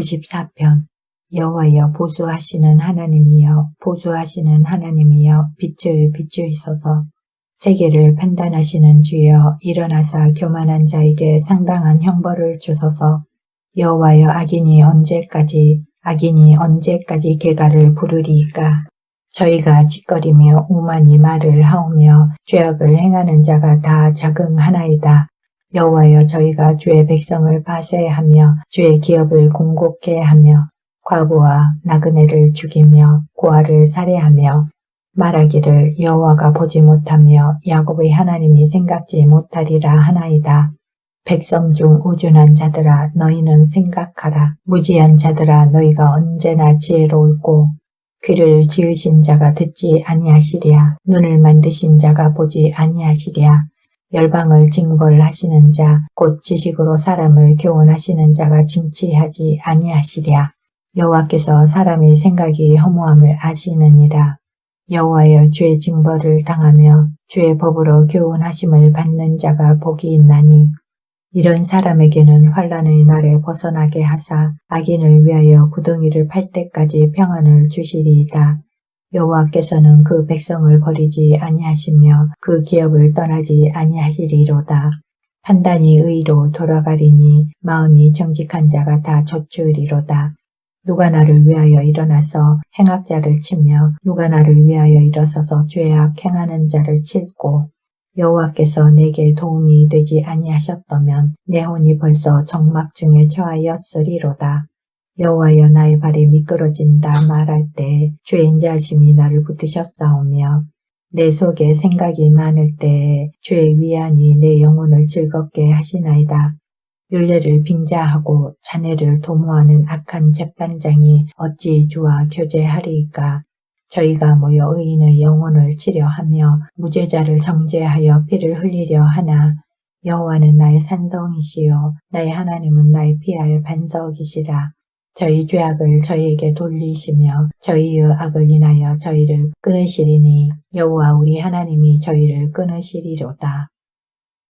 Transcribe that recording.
94편. 여호와여 보수하시는 하나님이여 보수하시는 하나님이여 빛을 비추이소서. 세계를 판단하시는 주여 일어나사 교만한 자에게 상당한 형벌을 주소서. 여호와여 악인이 언제까지 악인이 언제까지 개가를 부르리이까? 저희가 짓거리며 오만이 말을 하오며 죄악을 행하는 자가 다 자긍하나이다. 여호와여 저희가 주의 백성을 파쇄하며 주의 기업을 공곡케 하며 과부와 나그네를 죽이며 고아를 살해하며 말하기를 여호와가 보지 못하며 야곱의 하나님이 생각지 못하리라 하나이다. 백성 중 우준한 자들아 너희는 생각하라. 무지한 자들아 너희가 언제나 지혜로울고 귀를 지으신 자가 듣지 아니하시랴. 눈을 만드신 자가 보지 아니하시랴. 열방을 징벌하시는 자, 곧 지식으로 사람을 교훈하시는 자가 징치하지 아니하시랴. 여호와께서 사람의 생각이 허무함을 아시느니라. 여호와여 주의 징벌을 당하며 주의 법으로 교훈하심을 받는 자가 복이 있나니 이런 사람에게는 환란의 날에 벗어나게 하사 악인을 위하여 구덩이를 팔 때까지 평안을 주시리이다. 여호와께서는 그 백성을 버리지 아니하시며 그 기업을 떠나지 아니하시리로다. 판단이 의로 돌아가리니 마음이 정직한 자가 다 저추리로다. 누가 나를 위하여 일어나서 행악자를 치며 누가 나를 위하여 일어서서 죄악 행하는 자를 칠고 여호와께서 내게 도움이 되지 아니하셨다면 내 혼이 벌써 정막 중에 처하였으리로다. 여호와여 나의 발이 미끄러진다 말할 때 주의 인자하심이 나를 붙으셨사오며 내 속에 생각이 많을 때에 주의 위안이 내 영혼을 즐겁게 하시나이다. 윤례를 빙자하고 자네를 도모하는 악한 재판장이 어찌 주와 교제하리이까? 저희가 모여 의인의 영혼을 치려하며 무죄자를 정죄하여 피를 흘리려 하나? 여호와는 나의 산성이시요 나의 하나님은 나의 피할 반석이시라 저희 죄악을 저희에게 돌리시며 저희의 악을 인하여 저희를 끊으시리니 여호와 우리 하나님이 저희를 끊으시리로다.